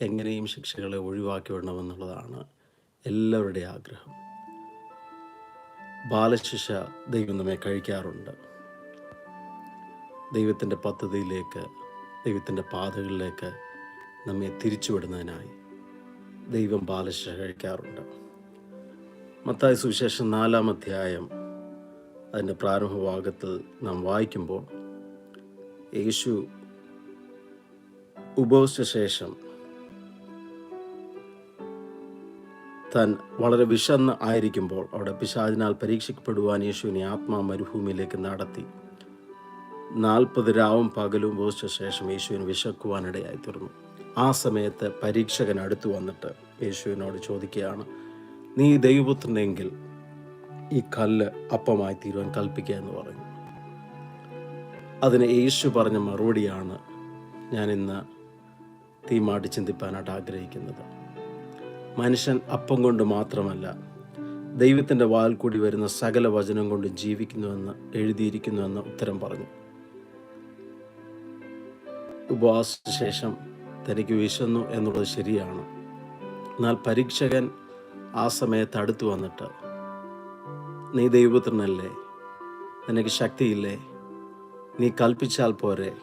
എങ്ങനെയും ശിക്ഷകളെ ഒഴിവാക്കി വിടണമെന്നുള്ളതാണ് എല്ലാവരുടെയും ആഗ്രഹം. ബാലശിക്ഷ ദൈവം നമ്മെ കഴിക്കാറുണ്ട്. ദൈവത്തിന്റെ പദ്ധതിയിലേക്ക് ദൈവത്തിന്റെ പാതകളിലേക്ക് നമ്മെ തിരിച്ചുവിടുന്നതിനായി ദൈവം ബാലശിക്ഷ കഴിക്കാറുണ്ട്. മത്തായ സുവിശേഷം നാലാം അധ്യായം അതിന്റെ പ്രാരംഭ ഭാഗത്ത് നാം വായിക്കുമ്പോൾ യേശു ഉപവസിച്ച ശേഷം താൻ വളരെ വിശന്ന് ആയിരിക്കുമ്പോൾ അവിടെ പിശാചിനാൽ പരീക്ഷിക്കപ്പെടുവാൻ യേശുവിനെ ആത്മാ മരുഭൂമിയിലേക്ക് നടത്തി. നാൽപ്പത് രാവും പകലും ഉപവസിച്ച ശേഷം യേശുവിന് വിശക്കുവാനിടയായി തീർന്നു ആ സമയത്ത് പരീക്ഷകൻ അടുത്തു വന്നിട്ട് യേശുവിനോട് ചോദിക്കുകയാണ് നീ ദൈവപുത്രനെങ്കിൽ ഈ കല്ല് അപ്പമായി തീരുവാൻ കൽപ്പിക്കുക എന്ന് പറഞ്ഞു. അതിന് യേശു പറഞ്ഞ മറുപടിയാണ് ഞാൻ തീമാട്ടി ചിന്തിപ്പാനായിട്ട് ആഗ്രഹിക്കുന്നത്. മനുഷ്യൻ അപ്പം കൊണ്ട് മാത്രമല്ല ദൈവത്തിന്റെ വാൽ കൂടി വരുന്ന സകല വചനം കൊണ്ട് ജീവിക്കുന്നുവെന്ന് എഴുതിയിരിക്കുന്നുവെന്ന് ഉത്തരം പറഞ്ഞു. ഉപവാസ ശേഷം തനിക്ക് വിശന്നു എന്നുള്ളത് ശരിയാണ്. എന്നാൽ പരീക്ഷകൻ ആ സമയത്ത് അടുത്തു വന്നിട്ട് നീ ദൈവപുത്രനല്ലേ? നിനക്ക് ശക്തിയില്ലേ? നീ കൽപ്പിച്ചാൽ പോരെ?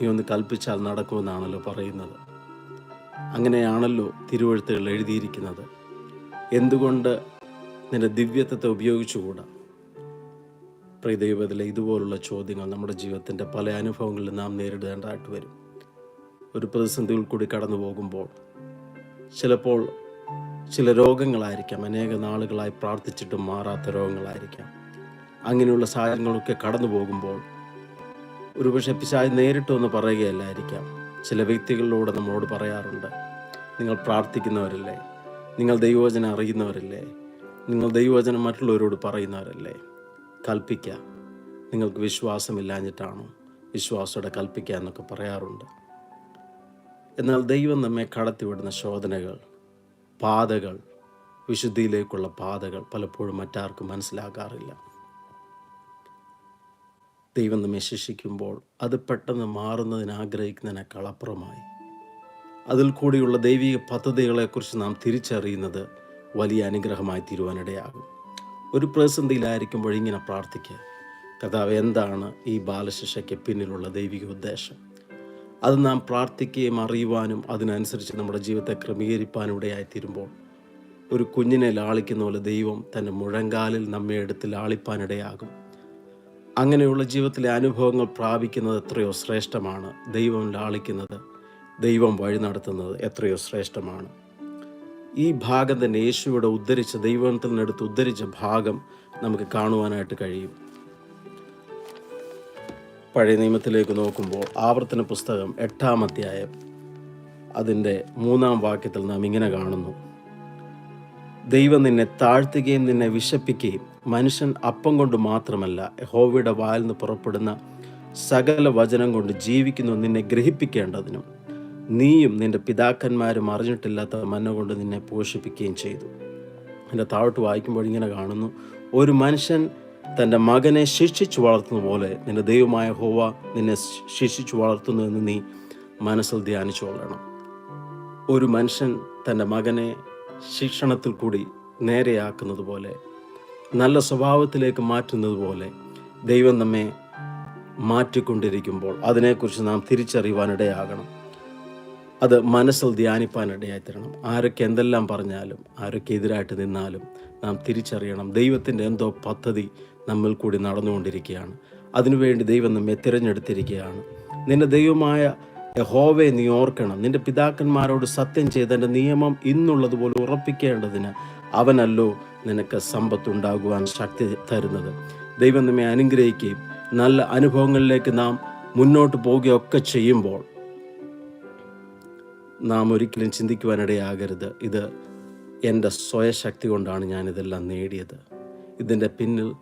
നീ ഒന്ന് കൽപ്പിച്ചാൽ നടക്കുമെന്നാണല്ലോ പറയുന്നത്. അങ്ങനെയാണല്ലോ തിരുവഴുത്തുകൾ എഴുതിയിരിക്കുന്നത്. എന്തുകൊണ്ട് നിന്റെ ദിവ്യത്വത്തെ ഉപയോഗിച്ചുകൂടാ? പ്രീദൈവത്തിലെ ഇതുപോലുള്ള ചോദ്യങ്ങൾ നമ്മുടെ ജീവിതത്തിന്റെ പല അനുഭവങ്ങളിൽ നാം നേരിടേണ്ടതായിട്ട് വരും. ഒരു പ്രതിസന്ധിയിൽ കൂടി കടന്നു പോകുമ്പോൾ ചിലപ്പോൾ ചില രോഗങ്ങളായിരിക്കാം അനേക നാളുകളായി പ്രാർത്ഥിച്ചിട്ടും മാറാത്ത രോഗങ്ങളായിരിക്കാം. അങ്ങനെയുള്ള സാഹചര്യങ്ങളൊക്കെ കടന്നു പോകുമ്പോൾ ഒരുപക്ഷെ പിശാജ് നേരിട്ടൊന്ന് പറയുകയല്ലായിരിക്കാം. ചില വ്യക്തികളിലൂടെ നമ്മളോട് പറയാറുണ്ട് നിങ്ങൾ പ്രാർത്ഥിക്കുന്നവരല്ലേ? നിങ്ങൾ ദൈവവചനം അറിയുന്നവരല്ലേ? നിങ്ങൾ ദൈവവചനം മറ്റുള്ളവരോട് പറയുന്നവരല്ലേ? കൽപ്പിക്കുക നിങ്ങൾക്ക് വിശ്വാസമില്ലാഞ്ഞിട്ടാണോ വിശ്വാസത്തോടെ കൽപ്പിക്കുക എന്നൊക്കെ പറയാറുണ്ട്. എന്നാൽ ദൈവം നമ്മെ കടത്തിവിടുന്ന ശോധനകൾ പാതകൾ വിശുദ്ധിയിലേക്കുള്ള പാതകൾ പലപ്പോഴും മറ്റാർക്കും മനസ്സിലാകാറില്ല. ദൈവം നമ്മെ ശിക്ഷിക്കുമ്പോൾ അത് പെട്ടെന്ന് മാറുന്നതിന് ആഗ്രഹിക്കുന്നതിനേക്കാൾ അതിൽ കൂടിയുള്ള ദൈവിക പദ്ധതികളെക്കുറിച്ച് നാം തിരിച്ചറിയുന്നത് വലിയ അനുഗ്രഹമായി തീരുവാനിടയാകും. ഒരു പ്രതിസന്ധിയിലായിരിക്കുമ്പോൾ ഇങ്ങനെ പ്രാർത്ഥിക്കുക. കഥാവ് എന്താണ് ഈ ബാലശിക്ഷയ്ക്ക് പിന്നിലുള്ള ദൈവിക ഉദ്ദേശം? അത് നാം പ്രാർത്ഥിക്കുകയും അറിയുവാനും അതിനനുസരിച്ച് നമ്മുടെ ജീവിതത്തെ ക്രമീകരിപ്പാനും ഇടയായിത്തീരുമ്പോൾ ഒരു കുഞ്ഞിനെ ലാളിക്കുന്ന പോലെ ദൈവം തന്റെ മുഴങ്കാലിൽ നമ്മെ എടുത്ത് ലാളിപ്പാനിടയാകും. അങ്ങനെയുള്ള ജീവിതത്തിലെ അനുഭവങ്ങൾ പ്രാപിക്കുന്നത് എത്രയോ ശ്രേഷ്ഠമാണ്. ദൈവം ലാളിക്കുന്നത് ദൈവം വഴി നടത്തുന്നത് എത്രയോ ശ്രേഷ്ഠമാണ്. ഈ ഭാഗം തന്നെ യേശുവിടെ ഉദ്ധരിച്ച ദൈവത്തിൽ നിന്നെടുത്ത് ഉദ്ധരിച്ച ഭാഗം നമുക്ക് കാണുവാനായിട്ട് കഴിയും. പഴയ നിയമത്തിലേക്ക് നോക്കുമ്പോൾ ആവർത്തന പുസ്തകം എട്ടാം അധ്യായം അതിന്റെ മൂന്നാം വാക്യത്തിൽ നാം ഇങ്ങനെ കാണുന്നു. ദൈവം നിന്നെ താഴ്ത്തുകയും നിന്നെ വിശപ്പിക്കുകയും മനുഷ്യൻ അപ്പം കൊണ്ട് മാത്രമല്ല യഹോവയുടെ വായിൽ നിന്ന് പുറപ്പെടുന്ന സകല വചനം കൊണ്ട് ജീവിക്കുന്നു നിന്നെ ഗ്രഹിപ്പിക്കേണ്ടതിനും. നീയും നിന്റെ പിതാക്കന്മാരും അറിഞ്ഞിട്ടില്ലാത്ത മന്ന കൊണ്ട് നിന്നെ പോഷിപ്പിക്കുകയും ചെയ്തു. എന്റെ താഴോട്ട് വായിക്കുമ്പോൾ ഇങ്ങനെ കാണുന്നു ഒരു മനുഷ്യൻ തന്റെ മകനെ ശിക്ഷിച്ചു വളർത്തുന്ന പോലെ നിന്റെ ദൈവമായ ഹോവ നിന്നെ ശിക്ഷിച്ചു വളർത്തുന്നു എന്ന് നീ മനസ്സിൽ ധ്യാനിച്ചു കൊള്ളണം. ഒരു മനുഷ്യൻ തന്റെ മകനെ ശിക്ഷണത്തിൽ കൂടി നേരെയാക്കുന്നത് പോലെ നല്ല സ്വഭാവത്തിലേക്ക് മാറ്റുന്നത് പോലെ ദൈവം നമ്മെ മാറ്റിക്കൊണ്ടിരിക്കുമ്പോൾ അതിനെക്കുറിച്ച് നാം തിരിച്ചറിയുവാനിടയാകണം. അത് മനസ്സിൽ ധ്യാനിപ്പാനിടയായി തരണം ആരൊക്കെ എന്തെല്ലാം പറഞ്ഞാലും ആരൊക്കെ എതിരായിട്ട് നിന്നാലും നാം തിരിച്ചറിയണം. ദൈവത്തിന്റെ എന്തോ പദ്ധതി നമ്മിൽ കൂടി നടന്നുകൊണ്ടിരിക്കുകയാണ്. അതിനുവേണ്ടി ദൈവം നമ്മെ തിരഞ്ഞെടുത്തിരിക്കുകയാണ്. നിന്റെ ദൈവമായ ഹോവയെ നീ ഓർക്കണം. നിന്റെ പിതാക്കന്മാരോട് സത്യം ചെയ്തതിന്റെ നിയമം ഇന്നുള്ളതുപോലെ ഉറപ്പിക്കേണ്ടതിന് അവനല്ലോ നിനക്ക് സമ്പത്തുണ്ടാകുവാൻ ശക്തി തരുന്നത്. ദൈവം നമ്മെ അനുഗ്രഹിക്കുകയും നല്ല അനുഭവങ്ങളിലേക്ക് നാം മുന്നോട്ട് പോവുകയൊക്കെ ചെയ്യുമ്പോൾ നാം ഒരിക്കലും ചിന്തിക്കുവാനിടയാകരുത്. ഇത് എന്റെ സ്വയശക്തി കൊണ്ടാണ് ഞാനിതെല്ലാം നേടിയത്. ഇതിന്റെ പിന്നിൽ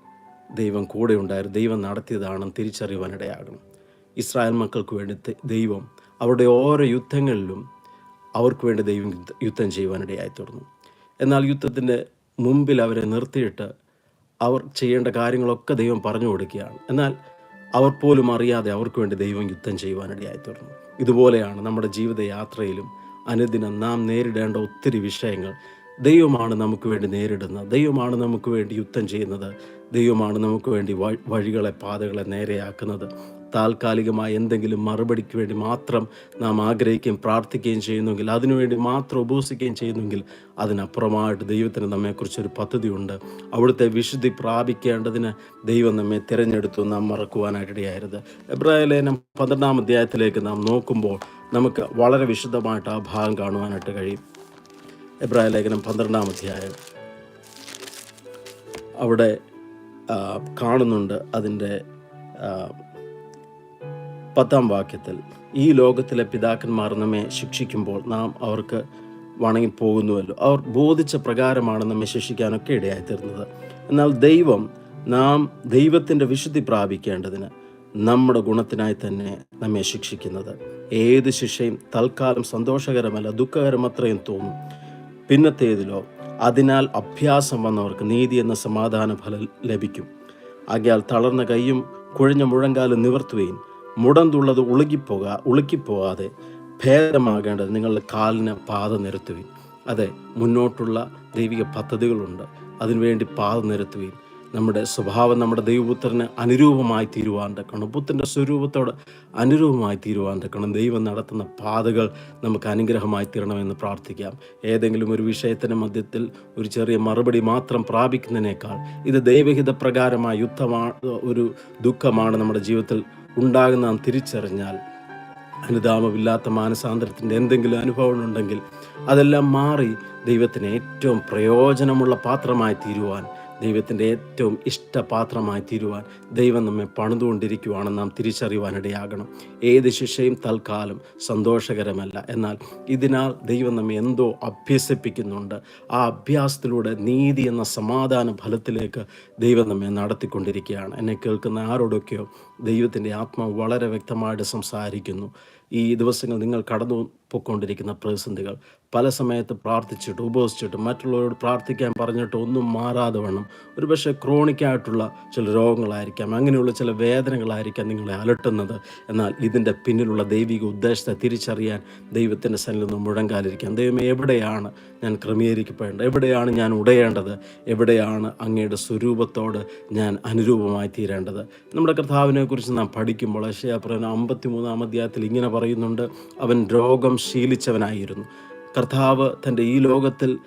ദൈവം കൂടെ ഉണ്ടായിരുന്നു. ദൈവം നടത്തിയതാണെന്ന് തിരിച്ചറിയുവാനിടയാകണം ഇസ്രായേൽ മക്കൾക്ക് വേണ്ടി ദൈവം അവരുടെ ഓരോ യുദ്ധങ്ങളിലും അവർക്ക് വേണ്ടി ദൈവം യുദ്ധം ചെയ്യുവാനിടയായി തീർന്നു എന്നാൽ യുദ്ധത്തിന്റെ മുമ്പിൽ അവരെ നിർത്തിയിട്ട് അവർ ചെയ്യേണ്ട കാര്യങ്ങളൊക്കെ ദൈവം പറഞ്ഞു കൊടുക്കുകയാണ്. എന്നാൽ അവർ പോലും അറിയാതെ അവർക്ക് വേണ്ടി ദൈവം യുദ്ധം ചെയ്യുവാനിടയായി തീർന്നു ഇതുപോലെയാണ് നമ്മുടെ ജീവിതയാത്രയിലും അനുദിനം നാം നേരിടേണ്ട ഒത്തിരി വിഷയങ്ങൾ. ദൈവമാണ് നമുക്ക് വേണ്ടി നേരിടുന്നത്. ദൈവമാണ് നമുക്ക് വേണ്ടി യുദ്ധം ചെയ്യുന്നത്. ദൈവമാണ് നമുക്ക് വേണ്ടി വഴികളെ പാതകളെ നേരെയാക്കുന്നത്. താൽക്കാലികമായ എന്തെങ്കിലും മറുപടിക്ക് വേണ്ടി മാത്രം നാം ആഗ്രഹിക്കുകയും പ്രാർത്ഥിക്കുകയും ചെയ്യുന്നെങ്കിൽ അതിനുവേണ്ടി മാത്രം ഉപസിക്കുകയും ചെയ്യുന്നെങ്കിൽ അതിനപ്പുറമായിട്ട് ദൈവത്തിന് നമ്മെക്കുറിച്ചൊരു പദ്ധതിയുണ്ട്. അവിടുത്തെ വിശുദ്ധി പ്രാപിക്കേണ്ടതിന് ദൈവം നമ്മെ തിരഞ്ഞെടുത്തു നാം മറക്കുവാനായിട്ടിടയായിരുന്നു എബ്രായ ലേനം പന്ത്രണ്ടാം അധ്യായത്തിലേക്ക് നാം നോക്കുമ്പോൾ നമുക്ക് വളരെ വിശുദ്ധമായിട്ട് ആ ഭാഗം കാണുവാനായിട്ട് കഴിയും. എബ്രാഹിം ലേഖനം പന്ത്രണ്ടാം അധ്യായം. അവിടെ കാണുന്നുണ്ട് അതിന്റെ പത്താം വാക്യത്തിൽ ഈ ലോകത്തിലെ പിതാക്കന്മാർ നമ്മെ ശിക്ഷിക്കുമ്പോൾ നാം അവർക്ക് വണങ്ങിപ്പോകുന്നുവല്ലോ. അവർ ബോധിച്ച പ്രകാരമാണ് നമ്മെ ശിക്ഷിക്കാനൊക്കെ ഇടയായി തീർന്നത് എന്നാൽ ദൈവം നാം ദൈവത്തിന്റെ വിശുദ്ധി പ്രാപിക്കേണ്ടതിന് നമ്മുടെ ഗുണത്തിനായി തന്നെ നമ്മെ ശിക്ഷിക്കുന്നത്. ഏത് ശിക്ഷയും തൽക്കാലം സന്തോഷകരമല്ല ദുഃഖകരമത്രയും തോന്നും. പിന്നത്തേതിലോ അതിനാൽ അഭ്യാസം വന്നവർക്ക് നീതി എന്ന സമാധാന ഫലം ലഭിക്കും. ആകയാൽ തളർന്ന കൈയും കുഴഞ്ഞ മുഴങ്കാലും നിവർത്തുകയും മുടന്തുള്ളത് ഉളുകിപ്പോക ഉളുക്കിപ്പോകാതെ ഭേദമാകേണ്ടത് നിങ്ങളുടെ കാലിന് പാത നിരത്തുകയും അതെ മുന്നോട്ടുള്ള ദൈവിക പദ്ധതികളുണ്ട്. അതിനുവേണ്ടി പാത നിരത്തുകയും നമ്മുടെ സ്വഭാവം നമ്മുടെ ദൈവപുത്രന് അനുരൂപമായി തീരുവാൻ തക്കണം പുത്രന്റെ സ്വരൂപത്തോട് അനുരൂപമായി തീരുവാൻ തക്കണം ദൈവം നടത്തുന്ന പാതകൾ നമുക്ക് അനുഗ്രഹമായി തീരണമെന്ന് പ്രാർത്ഥിക്കാം. ഏതെങ്കിലും ഒരു വിഷയത്തിന്റെ മധ്യത്തിൽ ഒരു ചെറിയ മറുപടി മാത്രം പ്രാപിക്കുന്നതിനേക്കാൾ ഇത് ദൈവഹിത പ്രകാരമായ യുദ്ധമാണ് ഒരു ദുഃഖമാണ് നമ്മുടെ ജീവിതത്തിൽ ഉണ്ടാകുന്ന നാം തിരിച്ചറിഞ്ഞാൽ അനുതാപമില്ലാത്ത മാനസാന്തരത്തിന്റെ എന്തെങ്കിലും അനുഭവം ഉണ്ടെങ്കിൽ അതെല്ലാം മാറി ദൈവത്തിന് ഏറ്റവും പ്രയോജനമുള്ള പാത്രമായി തീരുവാൻ ദൈവത്തിന്റെ ഏറ്റവും ഇഷ്ടപാത്രമായി തീരുവാൻ ദൈവം നമ്മെ പണിതുകൊണ്ടിരിക്കുവാണെന്ന് നാം തിരിച്ചറിയുവാനിടയാകണം. ഏത് ശിക്ഷയും തൽക്കാലം സന്തോഷകരമല്ല. എന്നാൽ ഇതിനാൽ ദൈവം നമ്മെ എന്തോ അഭ്യസിപ്പിക്കുന്നുണ്ട്. ആ അഭ്യാസത്തിലൂടെ നീതി എന്ന സമാധാന ഫലത്തിലേക്ക് ദൈവം നമ്മെ നടത്തിക്കൊണ്ടിരിക്കുകയാണ്. എന്നെ കേൾക്കുന്ന ആരോടൊക്കെയോ ദൈവത്തിന്റെ ആത്മാവ് വളരെ വ്യക്തമായിട്ട് സംസാരിക്കുന്നു. ഈ ദിവസങ്ങൾ നിങ്ങൾ കടന്നു പൊയ്ക്കൊണ്ടിരിക്കുന്ന പ്രതിസന്ധികൾ പല സമയത്ത് പ്രാർത്ഥിച്ചിട്ട് ഉപവസിച്ചിട്ട് മറ്റുള്ളവരോട് പ്രാർത്ഥിക്കാൻ പറഞ്ഞിട്ട് ഒന്നും മാറാതെ വേണം. ഒരു പക്ഷേ ക്രോണിക്കായിട്ടുള്ള ചില രോഗങ്ങളായിരിക്കാം അങ്ങനെയുള്ള ചില വേദനകളായിരിക്കാം നിങ്ങളെ അലട്ടുന്നത്. എന്നാൽ ഇതിന്റെ പിന്നിലുള്ള ദൈവിക ഉദ്ദേശത്തെ തിരിച്ചറിയാൻ ദൈവത്തിന്റെ സന്നിൽ നിന്ന് മുഴങ്കാലിരിക്കാം. ദൈവം എവിടെയാണ് ഞാൻ ക്രമീകരിക്കപ്പെടേണ്ടത്? എവിടെയാണ് ഞാൻ ഉടയേണ്ടത്? എവിടെയാണ് അങ്ങയുടെ സ്വരൂപത്തോട് ഞാൻ അനുരൂപമായി തീരേണ്ടത്? നമ്മുടെ കർത്താവിനെക്കുറിച്ച് നാം പഠിക്കുമ്പോൾ അശയാപ്രവൻ അമ്പത്തി മൂന്നാം അധ്യായത്തിൽ ഇങ്ങനെ പറയുന്നുണ്ട്. അവൻ രോഗം ശീലിച്ചവനായിരുന്നു. കർത്താവ് തന്റെ ഈ ലോകത്തിൽ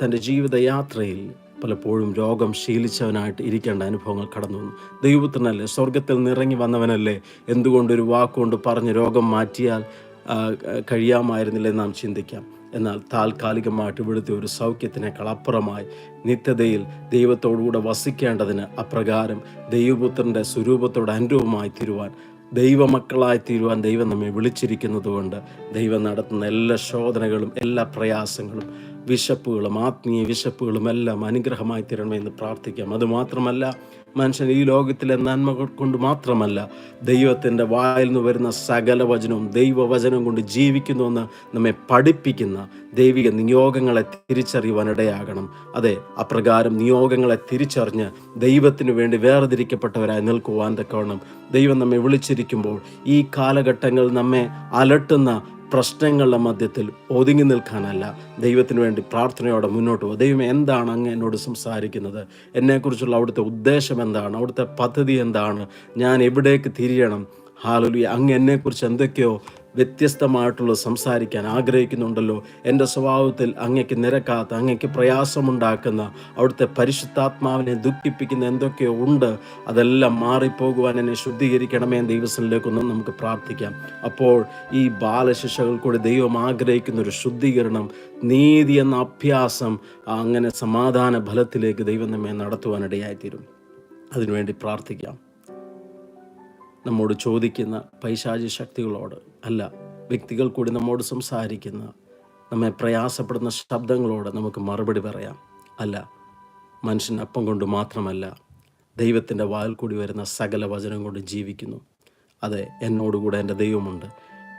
തന്റെ ജീവിതയാത്രയിൽ പലപ്പോഴും രോഗം ശീലിച്ചവനായിട്ട് ഇരിക്കേണ്ട അനുഭവങ്ങൾ കടന്നു വന്നു. ദൈവത്തിനല്ലേ സ്വർഗത്തിൽ നിറങ്ങി വന്നവനല്ലേ? എന്തുകൊണ്ടൊരു വാക്കുകൊണ്ട് പറഞ്ഞ് രോഗം മാറ്റിയാൽ കഴിയാമായിരുന്നില്ലേ നാം ചിന്തിക്കാം. എന്നാൽ താൽക്കാലികമായിട്ട് ഇവിടുത്തെ ഒരു സൗഖ്യത്തിനേക്കാളപ്പുറമായി നിത്യതയിൽ ദൈവത്തോടുകൂടെ വസിക്കേണ്ടതിന് അപ്രകാരം ദൈവപുത്രന്റെ സ്വരൂപത്തോട് അനുരൂപമായി തീരുവാൻ ദൈവമക്കളായി തീരുവാൻ ദൈവം നമ്മെ വിളിച്ചിരിക്കുന്നത് കൊണ്ട് ദൈവം നടത്തുന്ന എല്ലാ ശോധനകളും എല്ലാ പ്രയാസങ്ങളും വിശപ്പുകളും ആത്മീയ വിശപ്പുകളും എല്ലാം അനുഗ്രഹമായി തീരണമെന്ന് പ്രാർത്ഥിക്കാം അതുമാത്രമല്ല മനുഷ്യൻ ഈ ലോകത്തിലെ നന്മകൾ കൊണ്ട് മാത്രമല്ല ദൈവത്തിന്റെ വായിൽ നിന്ന് വരുന്ന സകല വചനവും ദൈവവചനം കൊണ്ട് ജീവിക്കുന്നുവെന്ന് നമ്മെ പഠിപ്പിക്കുന്ന ദൈവിക നിയോഗങ്ങളെ തിരിച്ചറിയുവാനിടയാകണം. അതെ അപ്രകാരം നിയോഗങ്ങളെ തിരിച്ചറിഞ്ഞ് ദൈവത്തിന് വേണ്ടി വേർതിരിക്കപ്പെട്ടവരായി നിൽക്കുവാൻ തക്കവണ്ണം ദൈവം നമ്മെ വിളിച്ചിരിക്കുമ്പോൾ ഈ കാലഘട്ടങ്ങൾ നമ്മെ അലട്ടുന്ന പ്രശ്നങ്ങളുടെ മധ്യത്തിൽ ഒതുങ്ങി നിൽക്കാനല്ല ദൈവത്തിന് വേണ്ടി പ്രാർത്ഥനയോടെ മുന്നോട്ട് പോകുക ദൈവം എന്താണ് അങ്ങ് എന്നോട് സംസാരിക്കുന്നത്? എന്നെക്കുറിച്ചുള്ള അവിടുത്തെ ഉദ്ദേശം എന്താണ്? അവിടുത്തെ പദ്ധതി എന്താണ്? ഞാൻ എവിടേക്ക് തിരിയണം? ഹാലലി അങ്ങ് എന്നെക്കുറിച്ച് എന്തൊക്കെയോ വ്യത്യസ്തമായിട്ടുള്ള സംസാരിക്കാൻ ആഗ്രഹിക്കുന്നുണ്ടല്ലോ. എന്റെ സ്വഭാവത്തിൽ അങ്ങയ്ക്ക് നിരക്കാത്ത അങ്ങയ്ക്ക് പ്രയാസമുണ്ടാക്കുന്ന അവിടുത്തെ പരിശുദ്ധാത്മാവിനെ ദുഃഖിപ്പിക്കുന്ന എന്തൊക്കെയോ ഉണ്ട്. അതെല്ലാം മാറിപ്പോകുവാൻ എന്നെ ശുദ്ധീകരിക്കണമേ ദൈവത്തിലേക്കൊന്നും നമുക്ക് പ്രാർത്ഥിക്കാം. അപ്പോൾ ഈ ബാലശിക്ഷകൾ കൂടി ദൈവം ആഗ്രഹിക്കുന്ന ഒരു ശുദ്ധീകരണം നീതി എന്ന അഭ്യാസം അങ്ങനെ സമാധാന ഫലത്തിലേക്ക് ദൈവം നമ്മെ നടത്തുവാനിടയായിത്തീരും. അതിനുവേണ്ടി പ്രാർത്ഥിക്കാം. നമ്മോട് ചോദിക്കുന്ന പൈശാചി ശക്തികളോട് അല്ല വ്യക്തികൾ കൂടി നമ്മോട് സംസാരിക്കുന്ന നമ്മെ പ്രയാസപ്പെടുന്ന ശബ്ദങ്ങളോട് നമുക്ക് മറുപടി പറയാം. അല്ല മനുഷ്യൻ അപ്പം കൊണ്ട് മാത്രമല്ല ദൈവത്തിന്റെ വായിൽ കൂടി വരുന്ന സകല വചനം കൊണ്ട് ജീവിക്കുന്നു. അതെ എന്നോടുകൂടെ എന്റെ ദൈവമുണ്ട്.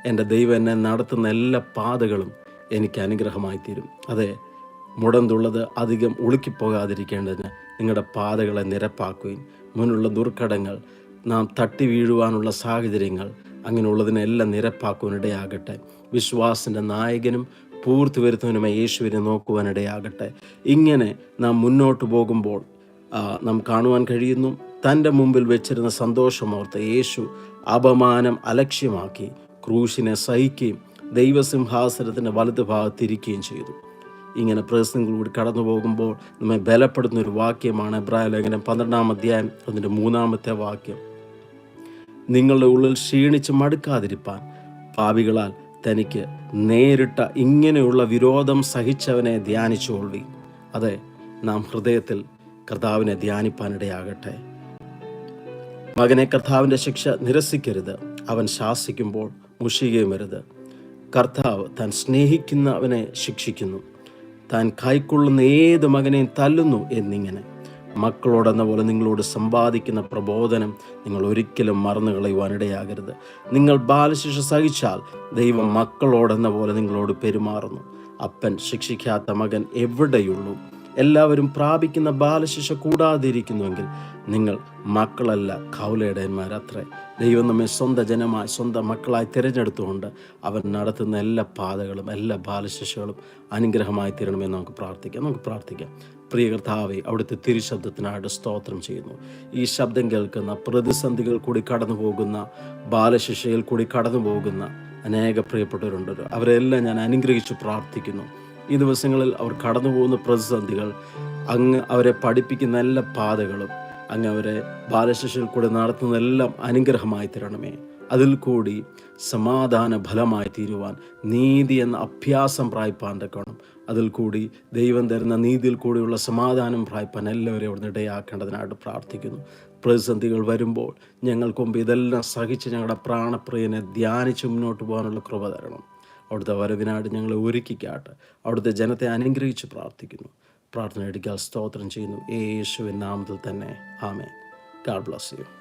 എന്റെ ദൈവം എന്നെ നടത്തുന്ന എല്ലാ പാതകളും എനിക്ക് അനുഗ്രഹമായി തീരും. അതെ മുടന്തുള്ളത് അധികം ഒളുക്കിപ്പോകാതിരിക്കേണ്ടതിന് നിങ്ങളുടെ പാതകളെ നിരപ്പാക്കുകയും മുന്നുള്ള ദുർഘടങ്ങൾ നാം തട്ടി വീഴുവാനുള്ള സാഹചര്യങ്ങൾ അങ്ങനെയുള്ളതിനെല്ലാം നിരപ്പാക്കുവാനിടയാകട്ടെ. വിശ്വാസിന്റെ നായകനും പൂർത്തി വരുത്തുവാനുമായി യേശുവിനെ നോക്കുവാനിടയാകട്ടെ. ഇങ്ങനെ നാം മുന്നോട്ട് പോകുമ്പോൾ നാം കാണുവാൻ കഴിയുന്നു തന്റെ മുമ്പിൽ വെച്ചിരുന്ന സന്തോഷമോർത്ത് യേശു അപമാനം അലക്ഷ്യമാക്കി ക്രൂശിനെ സഹിക്കുകയും ദൈവസിംഹാസനത്തിന്റെ വലത് ഭാഗത്തിരിക്കുകയും ചെയ്തു. ഇങ്ങനെ പ്രതിസന്ധികളിലൂടെ കടന്നു പോകുമ്പോൾ നമ്മെ ബലപ്പെടുന്ന ഒരു വാക്യമാണ് എബ്രായ ലേഖനം പന്ത്രണ്ടാം അധ്യായം അതിന്റെ മൂന്നാമത്തെ വാക്യം. നിങ്ങളുടെ ഉള്ളിൽ ക്ഷീണിച്ച് മടുക്കാതിരിപ്പാൻ. പാപികളാൽ തനിക്ക് നേരിട്ട ഇങ്ങനെയുള്ള വിരോധം സഹിച്ചവനെ ധ്യാനിച്ചുകൊള്ളി അതെ നാം ഹൃദയത്തിൽ കർത്താവിനെ ധ്യാനിപ്പാനിടയാകട്ടെ. മകനെ കർത്താവിന്റെ ശിക്ഷ നിരസിക്കരുത്. അവൻ ശാസിക്കുമ്പോൾ മുഷികയും വരുത് കർത്താവ് താൻ സ്നേഹിക്കുന്നവനെ ശിക്ഷിക്കുന്നു. താൻ കൈക്കൊള്ളുന്ന ഏത് മകനെയും തല്ലുന്നു എന്നിങ്ങനെ. മക്കളോടെന്ന പോലെ നിങ്ങളോട് സമ്പാദിക്കുന്ന പ്രബോധനം നിങ്ങൾ ഒരിക്കലും മറന്നു കളയുവാനിടയാകരുത് നിങ്ങൾ ബാലശിക്ഷ സഹിച്ചാൽ ദൈവം മക്കളോടെന്ന പോലെ നിങ്ങളോട് പെരുമാറുന്നു. അപ്പൻ ശിക്ഷിക്കാത്ത മകൻ എവിടെയുള്ളൂ? എല്ലാവരും പ്രാപിക്കുന്ന ബാലശിക്ഷ കൂടാതിരിക്കുന്നുവെങ്കിൽ നിങ്ങൾ മക്കളല്ല കൗലയിടയന്മാരത്രേ ദൈവം നമ്മെ സ്വന്തം ജനമായി സ്വന്തം മക്കളായി തിരഞ്ഞെടുത്തുകൊണ്ട് അവൻ നടത്തുന്ന എല്ലാ പാതകളും എല്ലാ ബാലശിക്ഷകളും അനുഗ്രഹമായി തീരണമെന്ന് നമുക്ക് പ്രാർത്ഥിക്കാം. നമുക്ക് പ്രാർത്ഥിക്കാം. പ്രിയ കർത്താവെ അവിടുത്തെ തിരുശബ്ദത്തിനായിട്ട് സ്തോത്രം ചെയ്യുന്നു. ഈ ശബ്ദം കേൾക്കുന്ന പ്രതിസന്ധികൾ കൂടി കടന്നു പോകുന്ന ബാലശിക്ഷയിൽ കൂടി കടന്നു പോകുന്ന അനേക പ്രിയപ്പെട്ടവരുണ്ട്. അവരെല്ലാം ഞാൻ അനുഗ്രഹിച്ച് പ്രാർത്ഥിക്കുന്നു. ഈ ദിവസങ്ങളിൽ അവർ കടന്നു പോകുന്ന പ്രതിസന്ധികൾ അങ്ങ് അവരെ പഠിപ്പിക്കുന്ന എല്ലാ പാതകളും അങ്ങ് അവരെ ബാലശിക്ഷയിൽ കൂടെ നടത്തുന്ന എല്ലാം അനുഗ്രഹമായി തരണമേ. അതിൽ കൂടി സമാധാന ഫലമായി തീരുവാൻ നീതി എന്ന അഭ്യാസം പ്രായ്പാൻ തക്കണം അതിൽ കൂടി ദൈവം തരുന്ന നീതിയിൽ കൂടിയുള്ള സമാധാനം പ്രായ്പാൻ എല്ലാവരും അവിടെ ഇടയാക്കേണ്ടതിനായിട്ട് പ്രാർത്ഥിക്കുന്നു. പ്രതിസന്ധികൾ വരുമ്പോൾ ഞങ്ങൾക്ക് മുമ്പ് ഇതെല്ലാം സഹിച്ച് ഞങ്ങളുടെ പ്രാണപ്രിയനെ ധ്യാനിച്ച് മുന്നോട്ട് പോകാനുള്ള കൃപ തരണം. അവിടുത്തെ വരവിനായിട്ട് ഞങ്ങളെ ഒരുക്കിക്കാട്ട്. അവിടുത്തെ ജനത്തെ അനുഗ്രഹിച്ച് പ്രാർത്ഥിക്കുന്നു. പ്രാർത്ഥന എടുക്കാൻ സ്തോത്രം ചെയ്യുന്നു. യേശുവിൻ നാമത്തിൽ തന്നെ. ആമേ ഗാഡ് ബ്ലസ് യു.